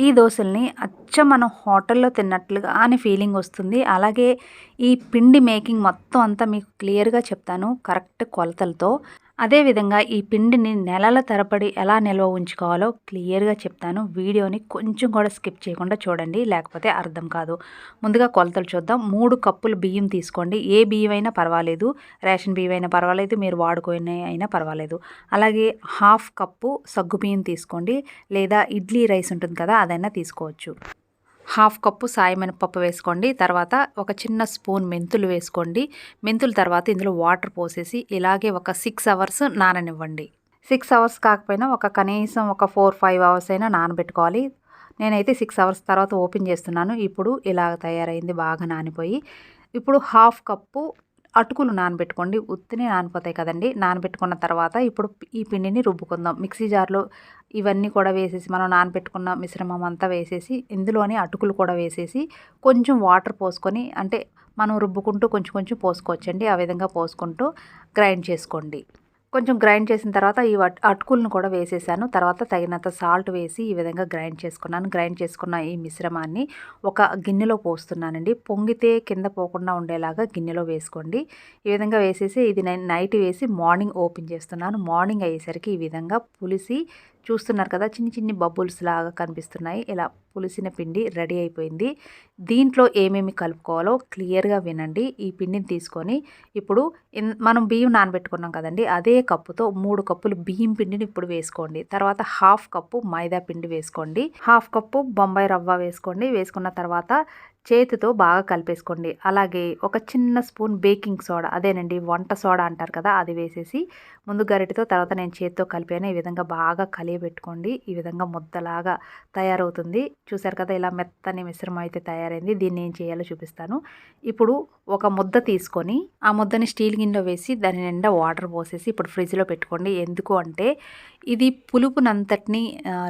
ఈ దోశల్ని అచ్చం మనం హోటల్లో తిన్నట్లుగా అని ఫీలింగ్ వస్తుంది. అలాగే ఈ పిండి మేకింగ్ మొత్తం అంతా మీకు క్లియర్గా చెప్తాను. కరెక్ట్ కొలతలతో. అదేవిధంగా ఈ పిండిని నెలల తరబడి ఎలా నిల్వ ఉంచుకోవాలో క్లియర్గా చెప్తాను. వీడియోని కొంచెం కూడా స్కిప్ చేయకుండా చూడండి లేకపోతే అర్థం కాదు. ముందుగా కొలతలు చూద్దాం. మూడు కప్పులు బియ్యం తీసుకోండి. ఏ బియ్యం అయినా పర్వాలేదు. రేషన్ బియ్యం అయినా పర్వాలేదు. మీరు వాడుకునే అయినా పర్వాలేదు. అలాగే హాఫ్ కప్పు సగ్గు బియ్యం తీసుకోండి. లేదా ఇడ్లీ రైస్ ఉంటుంది కదా అదైనా తీసుకోవచ్చు. హాఫ్ కప్పు సాయి వేసుకోండి. తర్వాత ఒక చిన్న స్పూన్ మెంతులు వేసుకోండి. మెంతుల తర్వాత ఇందులో వాటర్ పోసేసి ఇలాగే ఒక సిక్స్ అవర్స్ నాననివ్వండి. సిక్స్ అవర్స్ కాకపోయినా ఒక కనీసం ఒక ఫోర్ ఫైవ్ అవర్స్ అయినా నానబెట్టుకోవాలి. నేనైతే సిక్స్ అవర్స్ తర్వాత ఓపెన్ చేస్తున్నాను. ఇప్పుడు ఇలా తయారైంది బాగా నానిపోయి. ఇప్పుడు హాఫ్ కప్పు అటుకులు నానబెట్టుకోండి. ఉత్తిని నానిపోతాయి కదండి. నానబెట్టుకున్న తర్వాత ఇప్పుడు ఈ పిండిని రుబ్బుకుందాం. మిక్సీ జార్లో ఇవన్నీ కూడా వేసేసి మనం నానబెట్టుకున్న మిశ్రమం అంతా వేసేసి ఇందులోని అటుకులు కూడా వేసేసి కొంచెం వాటర్ పోసుకొని అంటే మనం రుబ్బుకుంటూ కొంచెం కొంచెం పోసుకోవచ్చండి. ఆ విధంగా పోసుకుంటూ గ్రైండ్ చేసుకోండి. కొంచెం గ్రైండ్ చేసిన తర్వాత ఈ అటుకులను కూడా వేసేసాను. తర్వాత తగినంత సాల్ట్ వేసి ఈ విధంగా గ్రైండ్ చేసుకున్నాను. గ్రైండ్ చేసుకున్న ఈ మిశ్రమాన్ని ఒక గిన్నెలో పోస్తున్నానండి. పొంగితే కింద పోకుండా ఉండేలాగా గిన్నెలో వేసుకోండి. ఈ విధంగా వేసేసి ఇది నేను నైట్ వేసి మార్నింగ్ ఓపెన్ చేస్తున్నాను. మార్నింగ్ అయ్యేసరికి ఈ విధంగా పులిసి చూస్తున్నారు కదా చిన్ని చిన్ని బబుల్స్ లాగా కనిపిస్తున్నాయి. ఇలా పులిసిన పిండి రెడీ అయిపోయింది. దీంట్లో ఏమేమి కలుపుకోవాలో క్లియర్గా వినండి. ఈ పిండిని తీసుకొని ఇప్పుడు మనం బియ్యం నానబెట్టుకున్నాం కదండి అదే కప్పుతో మూడు కప్పులు బియ్యం పిండిని ఇప్పుడు వేసుకోండి. తర్వాత హాఫ్ కప్పు మైదా పిండి వేసుకోండి. హాఫ్ కప్పు బొంబాయి రవ్వ వేసుకోండి. వేసుకున్న తర్వాత చేతితో బాగా కలిపేసుకోండి. అలాగే ఒక చిన్న స్పూన్ బేకింగ్ సోడా అదేనండి వంట సోడా అంటారు కదా అది వేసేసి ముందు గరిటితో తర్వాత నేను చేతితో కలిపాను. ఈ విధంగా బాగా కలియబెట్టుకోండి. ఈ విధంగా ముద్దలాగా తయారవుతుంది. చూసారు కదా ఇలా మెత్తని మిశ్రమం అయితే తయారైంది. దీన్ని ఏం చేయాలో చూపిస్తాను. ఇప్పుడు ఒక ముద్ద తీసుకొని ఆ ముద్దని స్టీల్ గిన్నెలో వేసి దాని నిండా వాటర్ పోసేసి ఇప్పుడు ఫ్రిడ్జ్లో పెట్టుకోండి. ఎందుకు అంటే ఇది పులుపునంతటిని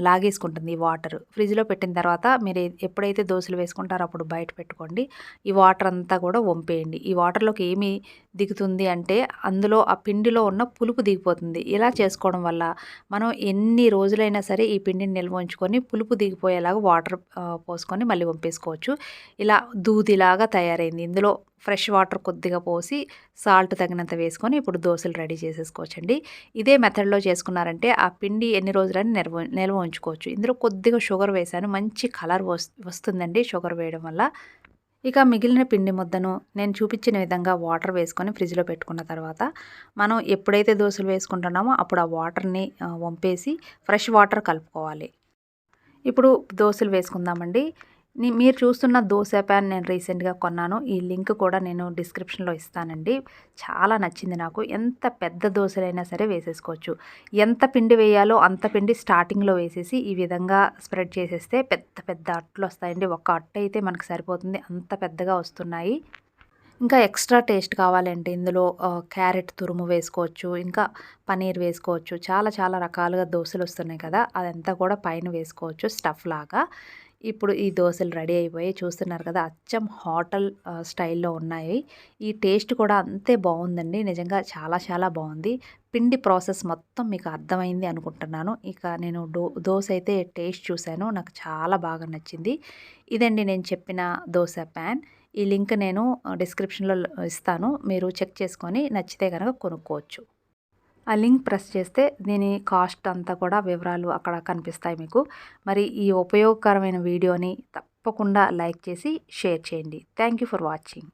లాగేసుకుంటుంది ఈ వాటర్. ఫ్రిడ్జ్లో పెట్టిన తర్వాత మీరు ఎప్పుడైతే దోశలు వేసుకుంటారో అప్పుడు బయట పెట్టుకోండి. ఈ వాటర్ అంతా కూడా వంపేయండి. ఈ వాటర్లోకి ఏమి దిగుతుంది అంటే అందులో ఆ పిండిలో ఉన్న పులుపు దిగిపోతుంది. ఇలా చేసుకోవడం వల్ల మనం ఎన్ని రోజులైనా సరే ఈ పిండిని నిల్వ ఉంచుకొని పులుపు దిగిపోయేలాగా వాటర్ పోసుకొని మళ్ళీ వంపేసుకోవచ్చు. ఇలా దూదిలాగా తయారైంది. ఇందులో ఫ్రెష్ వాటర్ కొద్దిగా పోసి సాల్ట్ తగినంత వేసుకొని ఇప్పుడు దోశలు రెడీ చేసేసుకోవచ్చండి. ఇదే మెథడ్లో చేసుకున్నారంటే ఆ పిండి ఎన్ని రోజులని నిల్వ నిల్వ ఉంచుకోవచ్చు. ఇందులో కొద్దిగా షుగర్ వేసాను. మంచి కలర్ వస్తుందండి షుగర్ వేయడం వల్ల. ఇక మిగిలిన పిండి ముద్దను నేను చూపించిన విధంగా వాటర్ వేసుకొని ఫ్రిడ్జ్లో పెట్టుకున్న తర్వాత మనం ఎప్పుడైతే దోశలు వేసుకుంటున్నామో అప్పుడు ఆ వాటర్ని వంపేసి ఫ్రెష్ వాటర్ కలుపుకోవాలి. ఇప్పుడు దోశలు వేసుకుందామండి. మీరు చూస్తున్న దోశ ప్యాన్ నేను రీసెంట్గా కొన్నాను. ఈ లింక్ కూడా నేను డిస్క్రిప్షన్లో ఇస్తానండి. చాలా నచ్చింది నాకు. ఎంత పెద్ద దోశలైనా సరే వేసేసుకోవచ్చు. ఎంత పిండి వేయాలో అంత పిండి స్టార్టింగ్లో వేసేసి ఈ విధంగా స్ప్రెడ్ చేసేస్తే పెద్ద పెద్ద అట్లు వస్తాయండి. ఒక అట్టు అయితే మనకు సరిపోతుంది. అంత పెద్దగా వస్తున్నాయి. ఇంకా ఎక్స్ట్రా టేస్ట్ కావాలంటే ఇందులో క్యారెట్ తురుము వేసుకోవచ్చు. ఇంకా పనీర్ వేసుకోవచ్చు. చాలా చాలా రకాలుగా దోశలు వస్తున్నాయి కదా. అదంతా కూడా పైన వేసుకోవచ్చు స్టఫ్ లాగా. ఇప్పుడు ఈ దోశలు రెడీ అయిపోయి చూస్తున్నారు కదా అచ్చం హోటల్ స్టైల్లో ఉన్నాయి. ఈ టేస్ట్ కూడా అంతే బాగుందండి. నిజంగా చాలా చాలా బాగుంది. పిండి ప్రాసెస్ మొత్తం మీకు అర్థమైంది అనుకుంటున్నాను. ఇక నేను డో దోశ అయితే టేస్ట్ చూశాను. నాకు చాలా బాగా నచ్చింది. ఇదండి నేను చెప్పిన దోశ ప్యాన్. ఈ లింక్ నేను డిస్క్రిప్షన్లో ఇస్తాను. మీరు చెక్ చేసుకొని నచ్చితే కనుక కొనుక్కోవచ్చు. ఆ లింక్ ప్రెస్ చేస్తే దీని కాస్ట్ అంతా కూడా వివరాలు అక్కడ కనిపిస్తాయి మీకు. మరి ఈ ఉపయోగకరమైన వీడియోని తప్పకుండా లైక్ చేసి షేర్ చేయండి. Thank you for watching.